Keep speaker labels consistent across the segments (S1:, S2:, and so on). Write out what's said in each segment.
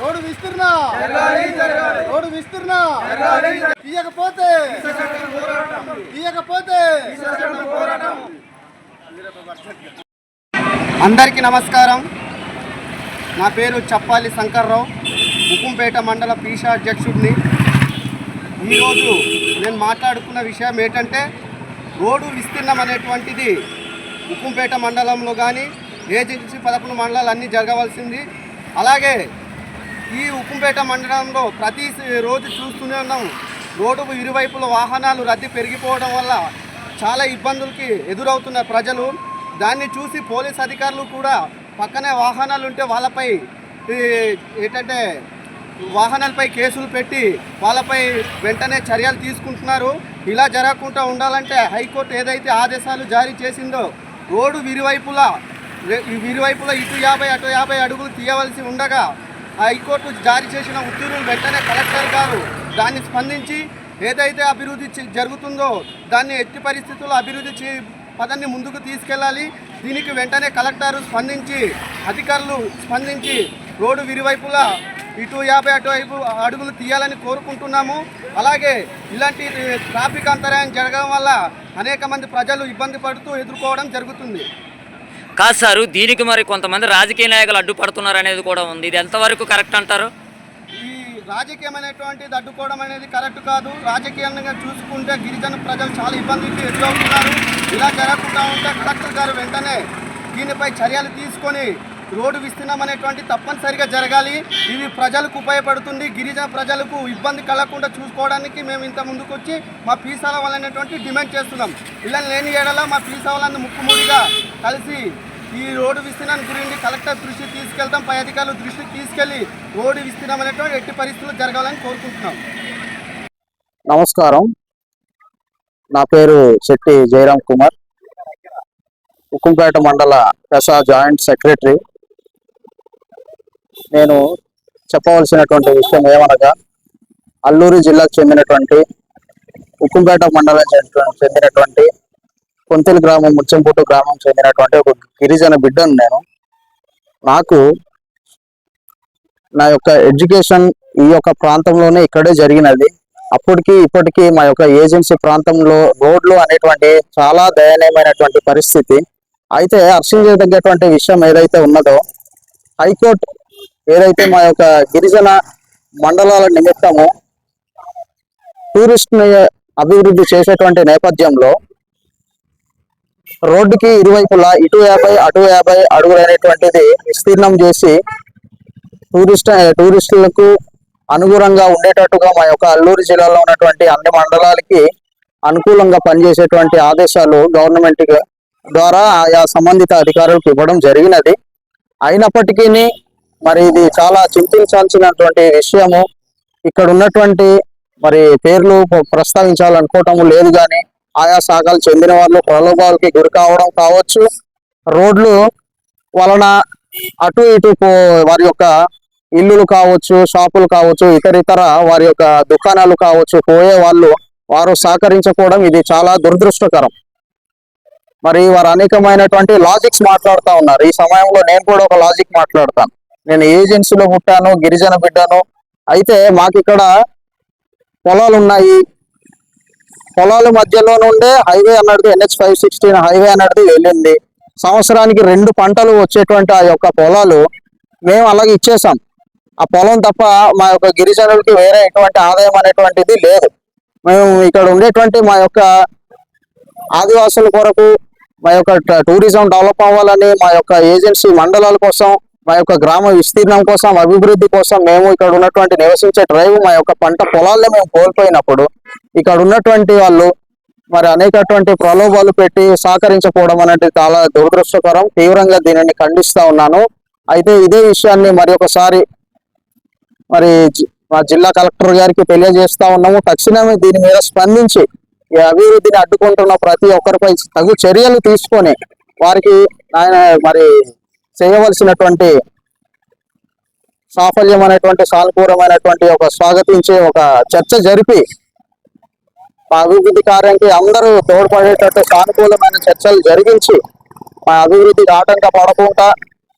S1: Road విస్తీర్ణ. Road విస్తీర్ణ. తీయకపోతే తీయకపోతే అందరికీ నమస్కారం. నా పేరు చప్పాలి శంకర్రావు. ఉకుంపేట మండల పీషా అధ్యక్షుడిని. ఈరోజు నేను మాట్లాడుకున్న విషయం ఏంటంటే రోడ్డు విస్తీర్ణం అనేటువంటిది ఉక్కుంపేట మండలంలో కానీ ఏజెన్సీ పదకొండు మండలాలు అన్నీ జరగవలసింది. అలాగే ఈ ఉక్కుంపేట మండలంలో ప్రతి రోజు చూస్తూనే ఉన్నాం రోడ్డు ఇరువైపుల వాహనాలు రద్దీ పెరిగిపోవడం వల్ల చాలా ఇబ్బందులకి ఎదురవుతున్న ప్రజలు. దాన్ని చూసి పోలీస్ అధికారులు కూడా పక్కనే వాహనాలు ఉంటే వాళ్ళపై ఏంటంటే వాహనాలపై కేసులు పెట్టి వాళ్ళపై వెంటనే చర్యలు తీసుకుంటున్నారు. ఇలా జరగకుండా ఉండాలంటే హైకోర్టు ఏదైతే ఆదేశాలు జారీ చేసిందో రోడ్డు విరివైపులా రె- విరివైపులా ఇటు యాభై అటు యాభై అడుగులు తీయవలసి ఉండగా హైకోర్టు జారీ చేసిన ఉత్తర్వులు వెంటనే కలెక్టర్ గారు దాన్ని స్పందించి ఏదైతే అభివృద్ధి జరుగుతుందో దాన్ని ఎట్టి పరిస్థితుల్లో అభివృద్ధి చే పదాన్ని ముందుకు తీసుకెళ్ళాలి. దీనికి వెంటనే కలెక్టర్ స్పందించి అధికారులు స్పందించి రోడ్డు విరివైపులా ఇటు యాభై అటు వైపు అడుగులు తీయాలని కోరుకుంటున్నాము. అలాగే ఇలాంటి ట్రాఫిక్ అంతరాయం జరగడం వల్ల అనేక మంది ప్రజలు ఇబ్బంది పడుతూ ఎదుర్కోవడం జరుగుతుంది.
S2: కాదు సారు దీనికి మరి కొంతమంది రాజకీయ నాయకులు అడ్డుపడుతున్నారు అనేది కూడా ఉంది. ఇది ఎంతవరకు కరెక్ట్ అంటారు?
S1: ఈ రాజకీయమైనటువంటిది అడ్డుకోవడం అనేది కరెక్ట్ కాదు. రాజకీయంగా చూసుకుంటే గిరిజన ప్రజలు చాలా ఇబ్బందికి ఎదురవుతున్నారు. ఇలా జరగకుండా ఉంటే కలెక్టర్ గారు వెంటనే దీనిపై చర్యలు తీసుకొని రోడ్డు విస్తీర్ణం అనేటువంటి తప్పనిసరిగా జరగాలి. ఇది ప్రజలకు ఉపయోగపడుతుంది. గిరిజన ప్రజలకు ఇబ్బంది కలగకుండా చూసుకోవడానికి మేము ఇంత ముందుకు వచ్చి మా పీసాల వాళ్ళనేటువంటి డిమాండ్ చేస్తున్నాం. ఇలా లేని ఏడల మా పీసా వాళ్ళని ముక్కుముడిగా కలిసి ఈ రోడ్డు విస్తీర్ణం గురించి కలెక్టర్ దృష్టి తీసుకెళ్తాం పై అధికారుల దృష్టికి తీసుకెళ్ళి రోడ్డు విస్తీర్ణం అనేటువంటి ఎట్టి పరిస్థితులు జరగాలని కోరుకుంటున్నాం.
S3: నమస్కారం. నా పేరు శెట్టి జయరామ్ కుమార్. ఉక్కుంపేట మండల పెసా జాయింట్ సెక్రటరీ. నేను చెప్పవలసినటువంటి విషయం ఏమనగా అల్లూరు జిల్లాకు చెందినటువంటి ఉక్కుంపేట మండలం చెందినటువంటి కొంతెలు గ్రామం ముచ్చంపూట గ్రామం చెందినటువంటి ఒక గిరిజన బిడ్డను నేను. నాకు నా యొక్క ఎడ్యుకేషన్ ఈ యొక్క ప్రాంతంలోనే ఇక్కడే జరిగినది. అప్పటికి ఇప్పటికీ మా యొక్క ఏజెన్సీ ప్రాంతంలో రోడ్లు అనేటువంటి చాలా దయనీయమైనటువంటి పరిస్థితి. అయితే హర్షించదగ్గటువంటి విషయం ఏదైతే ఉన్నదో హైకోర్టు ఏదైతే మా యొక్క గిరిజన మండలాల నిమిత్తము టూరిస్ట్ అభివృద్ధి చేసేటువంటి నేపథ్యంలో రోడ్డుకి ఇరువైపులా ఇటు యాభై అటు యాభై అడుగులైనటువంటిది విస్తీర్ణం చేసి టూరిస్ట్ టూరిస్టులకు అనుగుణంగా ఉండేటట్టుగా మా యొక్క అల్లూరు జిల్లాలో ఉన్నటువంటి అన్ని మండలాలకి అనుకూలంగా పనిచేసేటువంటి ఆదేశాలు గవర్నమెంట్ ద్వారా ఆయా సంబంధిత అధికారులకు ఇవ్వడం జరిగినది. అయినప్పటికీ మరి ఇది చాలా చింతించాల్సినటువంటి విషయము. ఇక్కడ ఉన్నటువంటి మరి పేర్లు ప్రస్తావించాలనుకోవటం లేదు కానీ ఆయా శాఖలు చెందిన వాళ్ళు ప్రలోభాలకి గురి కావడం కావచ్చు. రోడ్లు వలన అటు ఇటు వారి యొక్క ఇల్లులు కావచ్చు షాపులు కావచ్చు ఇతరితర వారి యొక్క దుకాణాలు కావచ్చు పోయే వాళ్ళు వారు సహకరించకపోవడం ఇది చాలా దురదృష్టకరం. మరి వారు అనేకమైనటువంటి లాజిక్స్ మాట్లాడుతూ ఉన్నారు. ఈ సమయంలో నేను కూడా ఒక లాజిక్ మాట్లాడతాను. నేను ఏజెన్సీలో పుట్టాను గిరిజన బిడ్డను. అయితే మాకు ఇక్కడ పొలాలు ఉన్నాయి పొలాల మధ్యలో నుండే హైవే అన్నది ఎన్హెచ్ ఫైవ్ సిక్స్టీన్ హైవే అన్నది వెళ్ళింది. సంవత్సరానికి రెండు పంటలు వచ్చేటువంటి ఆ యొక్క పొలాలు మేము అలాగే ఇచ్చేసాం. ఆ పొలం తప్ప మా యొక్క గిరిజనులకి వేరే ఎటువంటి ఆదాయం అనేటువంటిది లేదు. మేము ఇక్కడ ఉండేటువంటి మా యొక్క ఆదివాసుల కొరకు మా యొక్క టూరిజం డెవలప్ అవ్వాలని మా యొక్క ఏజెన్సీ మండలాల కోసం మా యొక్క గ్రామ విస్తీర్ణం కోసం అభివృద్ధి కోసం మేము ఇక్కడ ఉన్నటువంటి నివసించే డ్రైవ్ మా యొక్క పంట పొలాల్లో మేము కోల్పోయినప్పుడు ఇక్కడ ఉన్నటువంటి వాళ్ళు మరి అనేకటువంటి ప్రలోభాలు పెట్టి సహకరించకపోవడం అనేది చాలా దురదృష్టకరం. తీవ్రంగా దీనిని ఖండిస్తా ఉన్నాను. అయితే ఇదే విషయాన్ని మరి ఒకసారి మరి జి- మా జిల్లా కలెక్టర్ గారికి తెలియజేస్తా ఉన్నాము. తక్షణమే దీని మీద స్పందించి ఈ అభివృద్ధిని అడ్డుకుంటున్న ప్రతి ఒక్కరిపై తగు చర్యలు తీసుకొని వారికి ఆయన మరి చేయవలసినటువంటి సాఫల్యం అనేటువంటి సానుకూలమైనటువంటి ఒక స్వాగతించే ఒక చర్చ జరిపి మా అభివృద్ధి కార్యానికి అందరూ తోడ్పడేటట్టు సానుకూలమైన చర్చలు జరిగించి మా అభివృద్ధికి ఆటంక పడకుండా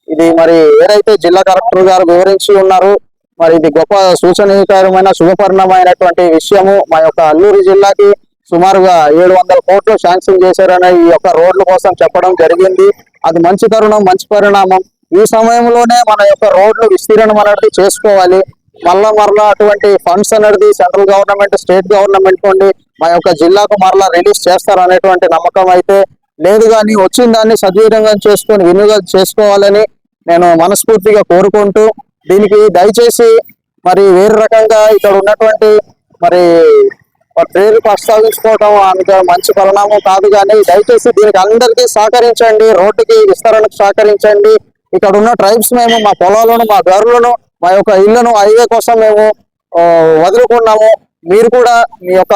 S3: ఇది మరి ఏదైతే జిల్లా కలెక్టర్ గారు వివరించి ఉన్నారు మరి ఇది గొప్ప సూచనీకరమైన శుభపరిణమైనటువంటి విషయము మా యొక్క అల్లూరు జిల్లాకి సుమారుగా ఏడు వందల కోట్లు శాంక్షన్ చేశారని ఈ యొక్క రోడ్ల కోసం చెప్పడం జరిగింది. అది మంచి తరుణం మంచి పరిణామం. ఈ సమయంలోనే మన యొక్క రోడ్లు విస్తీర్ణం అనేది చేసుకోవాలి. మళ్ళా మరలా అటువంటి ఫండ్స్ అనేది సెంట్రల్ గవర్నమెంట్ స్టేట్ గవర్నమెంట్ నుండి మా యొక్క జిల్లాకు మరలా రిలీజ్ చేస్తారు అనేటువంటి నమ్మకం అయితే లేదు కానీ వచ్చిన దాన్ని సద్వినియోగం చేసుకొని వినియోగం చేసుకోవాలని నేను మనస్ఫూర్తిగా కోరుకుంటూ దీనికి దయచేసి మరి వేరే రకంగా ఇక్కడ ఉన్నటువంటి మరి పేరు ప్రస్తావించుకోవటం అందుకే మంచి పరిణామం కాదు కానీ దయచేసి దీనికి అందరికీ సహకరించండి రోడ్డుకి విస్తరణకు సహకరించండి. ఇక్కడ ఉన్న ట్రైబ్స్ మేము మా పొలాలను మా దారులను మా యొక్క ఇళ్ళను హైవే కోసం మేము వదులుకున్నాము. మీరు కూడా మీ యొక్క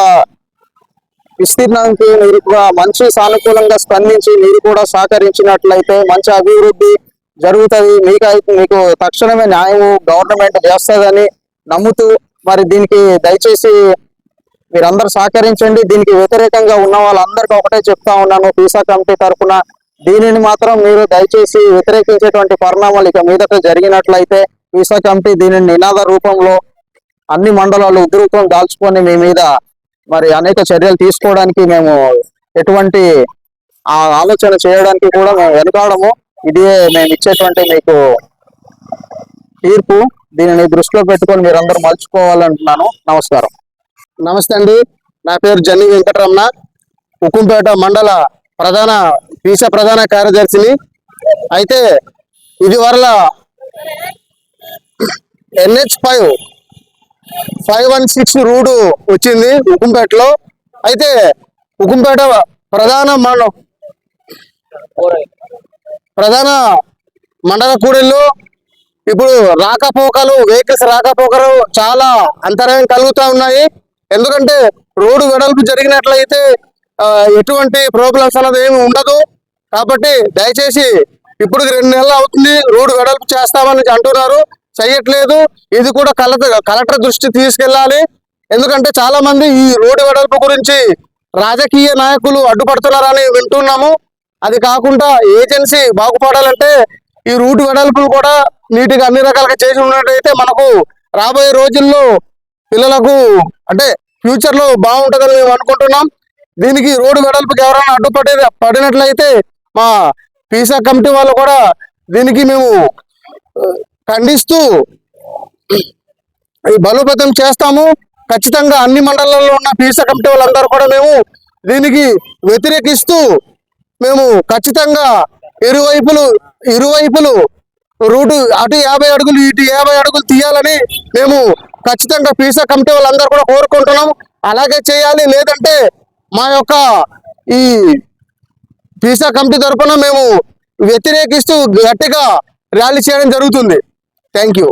S3: విస్తీర్ణానికి మీరు కూడా మంచి సానుకూలంగా స్పందించి మీరు కూడా సహకరించినట్లయితే మంచి అభివృద్ధి జరుగుతుంది. మీకైతే మీకు తక్షణమే న్యాయం గవర్నమెంట్ చేస్తుందని నమ్ముతూ మరి దీనికి దయచేసి మీరందరూ సహకరించండి. దీనికి వ్యతిరేకంగా ఉన్న వాళ్ళందరికీ ఒకటే చెప్తా ఉన్నాను. పీసా కమిటీ తరఫున దీనిని మాత్రం మీరు దయచేసి వ్యతిరేకించేటువంటి పరిణామాలు ఇక మీదట జరిగినట్లయితే పీసా కమిటీ దీనిని నినాద రూపంలో అన్ని మండలాలు ఉద్రూపం దాల్చుకొని మీ మీద మరి అనేక చర్యలు తీసుకోవడానికి మేము ఎటువంటి ఆ ఆలోచన చేయడానికి కూడా మేము వెనుకాడము. ఇదే మేము ఇచ్చేటువంటి మీకు తీర్పు. దీనిని దృష్టిలో పెట్టుకొని మీరందరూ మలుచుకోవాలంటున్నాను. నమస్కారం.
S1: నమస్తే అండి. నా పేరు జన్ని వెంకటరమణ. ఉక్కుంపేట మండల ప్రధాన పీస ప్రధాన కార్యదర్శిని. అయితే ఇది వరల N H five five one six road వచ్చింది ఉక్కుంపేటలో. అయితే ఉక్కుంపేట ప్రధాన మండ ప్రధాన మండల కూడళ్ళు ఇప్పుడు రాకపోకలు వెహికల్స్ రాకపోకలు చాలా అంతరాయం కలుగుతూ ఉన్నాయి. ఎందుకంటే రోడ్డు వెడల్పు జరిగినట్లయితే ఎటువంటి ప్రాబ్లమ్స్ అనేది ఏమి ఉండదు. కాబట్టి దయచేసి ఇప్పుడు రెండు నెలలు అవుతుంది రోడ్డు వెడల్పు చేస్తామని అంటున్నారు. చెయ్యట్లేదు. ఇది కూడా కలెక్టర్ కలెక్టర్ దృష్టి తీసుకెళ్ళాలి. ఎందుకంటే చాలా మంది ఈ రోడ్డు వెడల్పు గురించి రాజకీయ నాయకులు అడ్డుపడుతున్నారని వింటున్నాము. అది కాకుండా ఏజెన్సీ బాగుపడాలంటే ఈ రూట్ వెడల్పులు కూడా నీట్గా అన్ని రకాలుగా చేసి ఉన్నట్టయితే మనకు రాబోయే రోజుల్లో పిల్లలకు అంటే ఫ్యూచర్లో బాగుంటుందని మేము అనుకుంటున్నాం. దీనికి రోడ్డు వెడల్పుకి ఎవరైనా అడ్డుపడే పడినట్లయితే మా పీసా కమిటీ వాళ్ళు కూడా దీనికి మేము ఖండిస్తూ బలోపేతం చేస్తాము. ఖచ్చితంగా అన్ని మండలాల్లో ఉన్న పీసా కమిటీ వాళ్ళందరూ కూడా మేము దీనికి వ్యతిరేకిస్తూ మేము ఖచ్చితంగా ఇరువైపులు ఇరువైపులు రూటు అటు యాభై అడుగులు ఇటు యాభై అడుగులు తీయాలని మేము ఖచ్చితంగా పీసా కమిటీ వాళ్ళందరూ కూడా కోరుకుంటున్నాం అలాగే చేయాలి లేదంటే మా యొక్క ఈ పీసా కమిటీ తరఫున మేము వ్యతిరేకిస్తూ గట్టిగా ర్యాలీ చేయడం జరుగుతుంది. Thank you.